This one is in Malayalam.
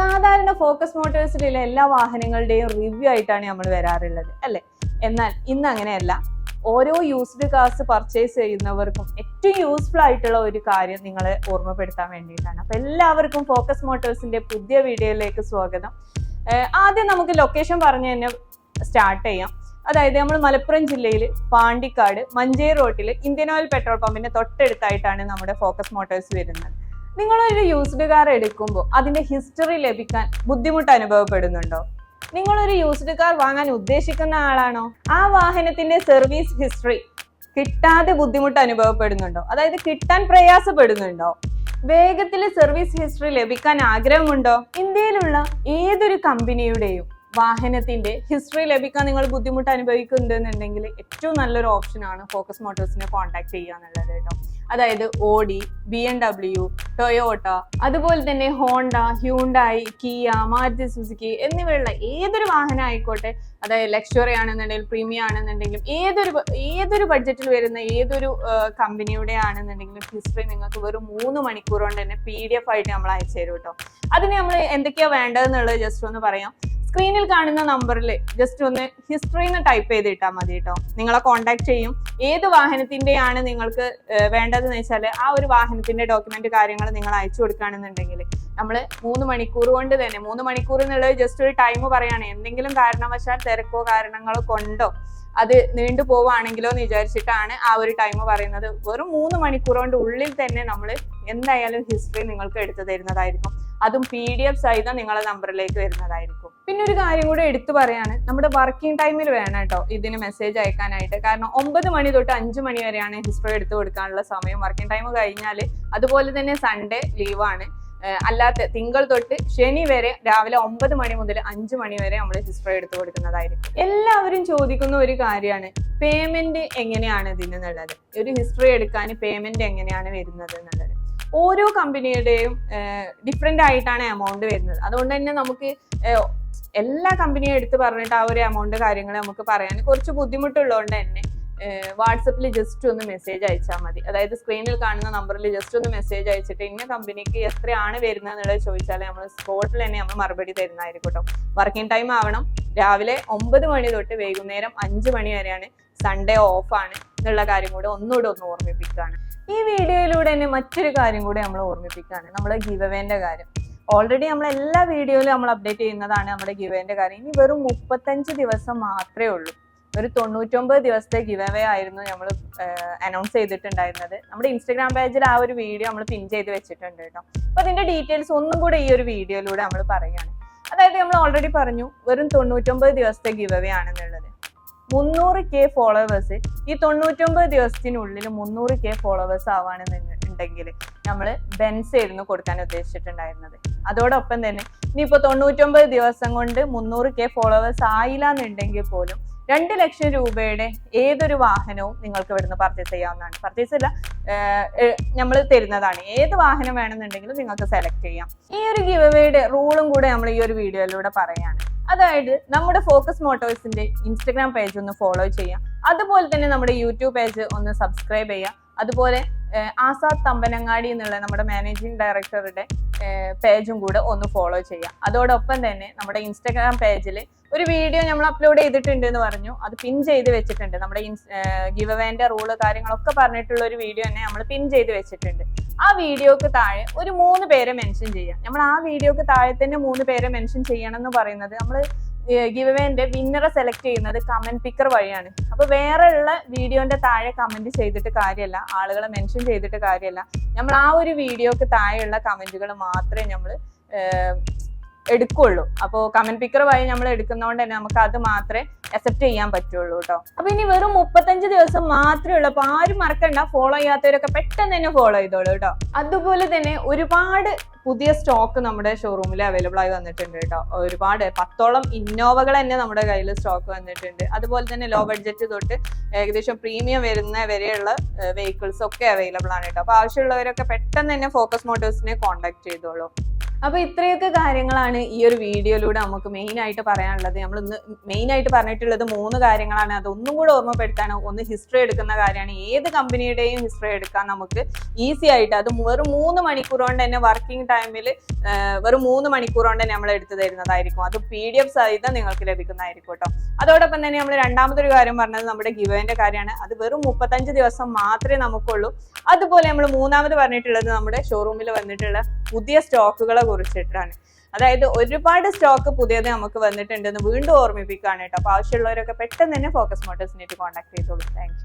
സാധാരണ ഫോക്കസ് മോട്ടോഴ്സിലുള്ള എല്ലാ വാഹനങ്ങളുടെയും റിവ്യൂ ആയിട്ടാണ് നമ്മൾ വരാറുള്ളത് അല്ലെ? എന്നാൽ ഇന്ന് അങ്ങനെയല്ല. ഓരോ യൂസ്ഡ് കാർസ് പർച്ചേസ് ചെയ്യുന്നവർക്കും ഏറ്റവും യൂസ്ഫുൾ ആയിട്ടുള്ള ഒരു കാര്യം നിങ്ങളെ ഓർമ്മപ്പെടുത്താൻ വേണ്ടിയിട്ടാണ്. അപ്പൊ എല്ലാവർക്കും ഫോക്കസ് മോട്ടോഴ്സിന്റെ പുതിയ വീഡിയോയിലേക്ക് സ്വാഗതം. ആദ്യം നമുക്ക് ലൊക്കേഷൻ പറഞ്ഞ് തന്നെ സ്റ്റാർട്ട് ചെയ്യാം. അതായത് നമ്മൾ മലപ്പുറം ജില്ലയിൽ പാണ്ടിക്കാട് മഞ്ചേരി റോട്ടിൽ ഇന്ത്യൻ ഓയിൽ പെട്രോൾ പമ്പിന്റെ തൊട്ടടുത്തായിട്ടാണ് നമ്മുടെ ഫോക്കസ് മോട്ടോഴ്സ് വരുന്നത്. നിങ്ങളൊരു യൂസ്ഡ് കാർ എടുക്കുമ്പോൾ അതിന്റെ ഹിസ്റ്ററി ലഭിക്കാൻ ബുദ്ധിമുട്ട് അനുഭവപ്പെടുന്നുണ്ടോ? നിങ്ങൾ ഒരു യൂസ്ഡ് കാർ വാങ്ങാൻ ഉദ്ദേശിക്കുന്ന ആളാണോ? ആ വാഹനത്തിന്റെ സർവീസ് ഹിസ്റ്ററി കിട്ടാതെ ബുദ്ധിമുട്ട് അനുഭവപ്പെടുന്നുണ്ടോ? അതായത് കിട്ടാൻ പ്രയാസപ്പെടുന്നുണ്ടോ? വേഗത്തിൽ സർവീസ് ഹിസ്റ്ററി ലഭിക്കാൻ ആഗ്രഹമുണ്ടോ? ഇന്ത്യയിലുള്ള ഏതൊരു കമ്പനിയുടെയും വാഹനത്തിന്റെ ഹിസ്റ്ററി ലഭിക്കാൻ നിങ്ങൾ ബുദ്ധിമുട്ട് അനുഭവിക്കുന്നുണ്ടെന്നുണ്ടെങ്കിൽ ഏറ്റവും നല്ലൊരു ഓപ്ഷനാണ് ഫോക്കസ് മോട്ടോഴ്സിനെ കോൺടാക്ട് ചെയ്യുക എന്നുള്ളത് കേട്ടോ. അതായത് Audi B M W Toyota അതുപോലെ തന്നെ Honda Hyundai Kia Maruti Suzuki എന്നിവയുള്ള ഏതൊരു വാഹനം ആയിക്കോട്ടെ അതായത് ലക്ഷറി ആണെന്നുണ്ടെങ്കിൽ പ്രീമിയം ആണെന്നുണ്ടെങ്കിലും ഏതൊരു ഏതൊരു ബഡ്ജറ്റിൽ വരുന്ന ഏതൊരു കമ്പനിയുടെ ആണെന്നുണ്ടെങ്കിലും ഹിസ്റ്ററി നിങ്ങൾക്ക് വെറും മൂന്ന് മണിക്കൂർ കൊണ്ട് തന്നെ പി ഡി എഫ് ആയിട്ട് നമ്മൾ അയച്ചു തരും കേട്ടോ. അതിന് നമ്മൾ എന്തൊക്കെയാണ് വേണ്ടതെന്നുള്ളത് ജസ്റ്റ് ഒന്ന് പറയാം. സ്ക്രീനിൽ കാണുന്ന നമ്പറിൽ ജസ്റ്റ് ഒന്ന് ഹിസ്റ്ററി എന്ന് ടൈപ്പ് ചെയ്തിട്ടാൽ മതി കേട്ടോ നിങ്ങളെ കോൺടാക്ട് ചെയ്യും. ഏത് വാഹനത്തിന്റെയാണ് നിങ്ങൾക്ക് വേണ്ടതെന്ന് വെച്ചാൽ ആ ഒരു വാഹനത്തിന്റെ ഡോക്യുമെന്റ് കാര്യങ്ങൾ നിങ്ങൾ അയച്ചു കൊടുക്കുകയാണെന്നുണ്ടെങ്കിൽ നമ്മൾ മൂന്ന് മണിക്കൂർ കൊണ്ട് തന്നെ മൂന്ന് മണിക്കൂർ എന്നുള്ളത് ജസ്റ്റ് ഒരു ടൈം പറയാണ്. എന്തെങ്കിലും കാരണവശാൽ തിരക്കോ കാരണങ്ങളോ കൊണ്ടോ അത് നീണ്ടു പോവുകയാണെങ്കിലോ എന്ന് വിചാരിച്ചിട്ടാണ് ആ ഒരു ടൈം പറയുന്നത്. വെറും മൂന്ന് മണിക്കൂർ കൊണ്ട് ഉള്ളിൽ തന്നെ നമ്മൾ എന്തായാലും ഹിസ്റ്ററി നിങ്ങൾക്ക് എടുത്തു തരുന്നതായിരിക്കും. അതും പി ഡി എഫ് സഹിതം നിങ്ങളെ നമ്പറിലേക്ക് വരുന്നതായിരിക്കും. പിന്നെ ഒരു കാര്യം കൂടെ എടുത്തു പറയാണ്. നമ്മുടെ വർക്കിംഗ് ടൈമിൽ വേണം കേട്ടോ ഇതിന് മെസ്സേജ് അയക്കാനായിട്ട്. കാരണം ഒമ്പത് മണി തൊട്ട് അഞ്ച് മണി വരെയാണ് ഹിസ്റ്ററി എടുത്തു കൊടുക്കാനുള്ള സമയം. വർക്കിംഗ് ടൈം കഴിഞ്ഞാൽ അതുപോലെ തന്നെ സൺഡേ ലീവാണ് അല്ലാത്ത തിങ്കൾ തൊട്ട് ശനി വരെ രാവിലെ ഒമ്പത് മണി മുതൽ അഞ്ച് മണി വരെ നമ്മൾ ഹിസ്റ്ററി എടുത്തു കൊടുക്കുന്നതായിരിക്കും. എല്ലാവരും ചോദിക്കുന്ന ഒരു കാര്യമാണ്. പേയ്മെന്റ് എങ്ങനെയാണ് ഇതിനുള്ളത് ഒരു ഹിസ്റ്ററി എടുക്കാൻ പേയ്മെന്റ് എങ്ങനെയാണ് വരുന്നത് എന്നുള്ളത്? ഓരോ കമ്പനിയുടെയും ഡിഫറെന്റ് ആയിട്ടാണ് എമൗണ്ട് വരുന്നത്. അതുകൊണ്ട് തന്നെ നമുക്ക് എല്ലാ കമ്പനിയും എടുത്ത് പറഞ്ഞിട്ട് ആ ഒരു എമൗണ്ട് കാര്യങ്ങൾ നമുക്ക് പറയാൻ കുറച്ച് ബുദ്ധിമുട്ടുള്ളതുകൊണ്ട് തന്നെ വാട്സപ്പിൽ ജസ്റ്റ് ഒന്ന് മെസ്സേജ് അയച്ചാൽ മതി. അതായത് സ്ക്രീനിൽ കാണുന്ന നമ്പറിൽ ജസ്റ്റ് ഒന്ന് മെസ്സേജ് അയച്ചിട്ട് ഇന്ന കമ്പനിക്ക് എത്രയാണ് വരുന്നത് എന്നുള്ളത് ചോദിച്ചാൽ നമ്മൾ സ്പോട്ടിൽ തന്നെ നമ്മൾ മറുപടി തരുന്നതായിരിക്കും കേട്ടോ. വർക്കിംഗ് ടൈം ആവണം. രാവിലെ ഒമ്പത് മണി തൊട്ട് വൈകുന്നേരം അഞ്ച് മണി വരെയാണ് സൺഡേ ഓഫ് ആണ് എന്നുള്ള കാര്യം കൂടെ ഒന്നുകൂടെ ഒന്ന് ഓർമ്മിപ്പിക്കുകയാണ്. ഈ വീഡിയോയിലൂടെ തന്നെ മറ്റൊരു കാര്യം കൂടെ നമ്മൾ ഓർമ്മിപ്പിക്കുകയാണ്. നമ്മുടെ ഗിവവേന്റെ കാര്യം. ഓൾറെഡി നമ്മൾ എല്ലാ വീഡിയോയിലും നമ്മൾ അപ്ഡേറ്റ് ചെയ്യുന്നതാണ് നമ്മുടെ ഗിവേന്റെ കാര്യം. ഇനി വെറും മുപ്പത്തഞ്ച് ദിവസം മാത്രമേ ഉള്ളൂ. ഒരു തൊണ്ണൂറ്റൊമ്പത് ദിവസത്തെ ഗിവവേ ആയിരുന്നു നമ്മൾ അനൗൺസ് ചെയ്തിട്ടുണ്ടായിരുന്നത്. നമ്മുടെ ഇൻസ്റ്റാഗ്രാം പേജിൽ ആ ഒരു വീഡിയോ നമ്മൾ പിൻ ചെയ്ത് വെച്ചിട്ടുണ്ട് കേട്ടോ. അപ്പൊ അതിന്റെ ഡീറ്റെയിൽസ് ഒന്നും കൂടെ ഈ ഒരു വീഡിയോയിലൂടെ നമ്മൾ പറയുകയാണ്. അതായത് നമ്മൾ ഓൾറെഡി പറഞ്ഞു വെറും തൊണ്ണൂറ്റൊമ്പത് ദിവസത്തെ ഗിവവേ ആണെന്നുള്ളത്. മുന്നൂറ് കെ ഫോളോവേഴ്സ് ഈ തൊണ്ണൂറ്റൊമ്പത് ദിവസത്തിനുള്ളിൽ മുന്നൂറ് കെ ഫോളോവേഴ്സ് ആവാണെന്ന് ഉണ്ടെങ്കിൽ നമ്മൾ ബെൻസ് ആയിരുന്നു കൊടുക്കാൻ ഉദ്ദേശിച്ചിട്ടുണ്ടായിരുന്നത്. അതോടൊപ്പം തന്നെ ഇനിയിപ്പോൾ തൊണ്ണൂറ്റൊമ്പത് ദിവസം കൊണ്ട് മുന്നൂറ് കെ ഫോളോവേഴ്സ് ആയില്ല എന്നുണ്ടെങ്കിൽ പോലും രണ്ട് ലക്ഷം രൂപയുടെ ഏതൊരു വാഹനവും നിങ്ങൾക്ക് ഇവിടുന്ന് പർച്ചേസ് ചെയ്യാവുന്നതാണ്. പർച്ചേസ് അല്ല നമ്മൾ തരുന്നതാണ്. ഏത് വാഹനം വേണമെന്നുണ്ടെങ്കിലും നിങ്ങൾക്ക് സെലക്ട് ചെയ്യാം. ഈ ഒരു ഗിവവേയുടെ റൂളും കൂടെ നമ്മൾ ഈ ഒരു വീഡിയോയിലൂടെ പറയാണ് അതായത് നമ്മുടെ ഫോക്കസ് മോട്ടോഴ്സിന്റെ ഇൻസ്റ്റഗ്രാം പേജ് ഒന്ന് ഫോളോ ചെയ്യാം അതുപോലെ തന്നെ നമ്മുടെ യൂട്യൂബ് പേജ് ഒന്ന് സബ്സ്ക്രൈബ് ചെയ്യാം അതുപോലെ ആസാദ് തമ്പനങ്ങാടി എന്നുള്ള നമ്മുടെ മാനേജിംഗ് ഡയറക്ടറുടെ പേജും കൂടെ ഒന്ന് ഫോളോ ചെയ്യാം അതോടൊപ്പം തന്നെ നമ്മുടെ ഇൻസ്റ്റഗ്രാം പേജിൽ ഒരു വീഡിയോ നമ്മൾ അപ്ലോഡ് ചെയ്തിട്ടുണ്ട് എന്ന് പറഞ്ഞു. അത് പിൻ ചെയ്ത് വെച്ചിട്ടുണ്ട്. നമ്മുടെ ഗിവ് അവേന്റെ റൂൾ കാര്യങ്ങളൊക്കെ പറഞ്ഞിട്ടുള്ള ഒരു വീഡിയോ തന്നെ നമ്മൾ പിൻ ചെയ്ത് വെച്ചിട്ടുണ്ട്. ആ വീഡിയോക്ക് താഴെ ഒരു മൂന്ന് പേരെ മെൻഷൻ ചെയ്യാം. നമ്മൾ ആ വീഡിയോക്ക് താഴെ തന്നെ മൂന്ന് പേരെ മെൻഷൻ ചെയ്യണം എന്ന് പറയുന്നത് നമ്മൾ ഗിവേന്റെ വിന്നറെ സെലക്ട് ചെയ്യുന്നത് കമന്റ് പിക്കർ വഴിയാണ്. അപ്പൊ വേറെ ഉള്ള വീഡിയോന്റെ താഴെ കമന്റ് ചെയ്തിട്ട് കാര്യമല്ല ആളുകളെ മെൻഷൻ ചെയ്തിട്ട് കാര്യമല്ല. നമ്മൾ ആ ഒരു വീഡിയോക്ക് താഴെയുള്ള കമന്റുകൾ മാത്രമേ നമ്മൾ എടുക്കുള്ളൂ. അപ്പോൾ കമന്റ് പിക്കർ വഴി നമ്മൾ എടുക്കുന്നതുകൊണ്ട് തന്നെ നമുക്ക് അത് മാത്രമേ അക്സെപ്റ്റ് ചെയ്യാൻ പറ്റുള്ളൂ കേട്ടോ അപ്പൊ ഇനി വെറും മുപ്പത്തഞ്ച് ദിവസം മാത്രമേ ഉള്ളൂ. അപ്പൊ ആരും മറക്കണ്ട. ഫോളോ ചെയ്യാത്തവരൊക്കെ പെട്ടെന്ന് തന്നെ ഫോളോ ചെയ്തോളൂ കേട്ടോ അതുപോലെ തന്നെ ഒരുപാട് പുതിയ സ്റ്റോക്ക് നമ്മുടെ ഷോറൂമിൽ അവൈലബിൾ ആയി വന്നിട്ടുണ്ട് കേട്ടോ ഒരുപാട് പത്തോളം ഇന്നോവകൾ തന്നെ നമ്മുടെ കയ്യിൽ സ്റ്റോക്ക് വന്നിട്ടുണ്ട്. അതുപോലെ തന്നെ ലോ ബഡ്ജറ്റ് തൊട്ട് ഏകദേശം പ്രീമിയം വരുന്ന വരെയുള്ള വെഹിക്കിൾസ് ഒക്കെ അവൈലബിൾ ആണ് കേട്ടോ അപ്പൊ ആവശ്യമുള്ളവരൊക്കെ പെട്ടെന്ന് തന്നെ ഫോക്കസ് മോട്ടോഴ്സിനെ കോൺടാക്ട് ചെയ്തോളൂ. അപ്പൊ ഇത്രയൊക്കെ കാര്യങ്ങളാണ് ഈ ഒരു വീഡിയോയിലൂടെ നമുക്ക് മെയിൻ ആയിട്ട് പറയാനുള്ളത്. നമ്മൾ ഇന്ന് മെയിൻ ആയിട്ട് പറഞ്ഞിട്ടുള്ളത് മൂന്ന് കാര്യങ്ങളാണ്. അതൊന്നും കൂടെ ഓർമ്മപ്പെടുത്താണ് ഒന്ന് ഹിസ്റ്ററി എടുക്കുന്ന കാര്യമാണ്. ഏത് കമ്പനിയുടെയും ഹിസ്റ്ററി എടുക്കാൻ നമുക്ക് ഈസി ആയിട്ട് അത് വെറും മൂന്ന് മണിക്കൂർ കൊണ്ട് തന്നെ വർക്കിംഗ് ടൈമിൽ വെറും മൂന്ന് മണിക്കൂർ കൊണ്ട് തന്നെ നമ്മൾ എടുത്തു തരുന്നതായിരിക്കും. അത് പി ഡി എഫ് സഹിതം നിങ്ങൾക്ക് ലഭിക്കുന്നതായിരിക്കും കേട്ടോ. അതോടൊപ്പം തന്നെ നമ്മൾ രണ്ടാമത്തെ ഒരു കാര്യം പറഞ്ഞത് നമ്മുടെ ഗിവേന്റെ കാര്യമാണ്. അത് വെറും മുപ്പത്തഞ്ച് ദിവസം മാത്രമേ നമുക്കുള്ളൂ. അതുപോലെ നമ്മൾ മൂന്നാമത് പറഞ്ഞിട്ടുള്ളത് നമ്മുടെ ഷോറൂമിൽ വന്നിട്ടുള്ള പുതിയ സ്റ്റോക്കുകളെ കുറിച്ചിട്ടാണ്. അതായത് ഒരുപാട് സ്റ്റോക്ക് പുതിയത് നമുക്ക് വന്നിട്ടുണ്ടെന്ന് വീണ്ടും ഓർമ്മിപ്പിക്കുകയാണ് കേട്ടോ. അപ്പൊ ആവശ്യമുള്ളവരൊക്കെ പെട്ടെന്ന് തന്നെ ഫോക്കസ് മോട്ടേഴ്സിനായിട്ട് കോൺടാക്ട് ചെയ്തോളൂ. താങ്ക്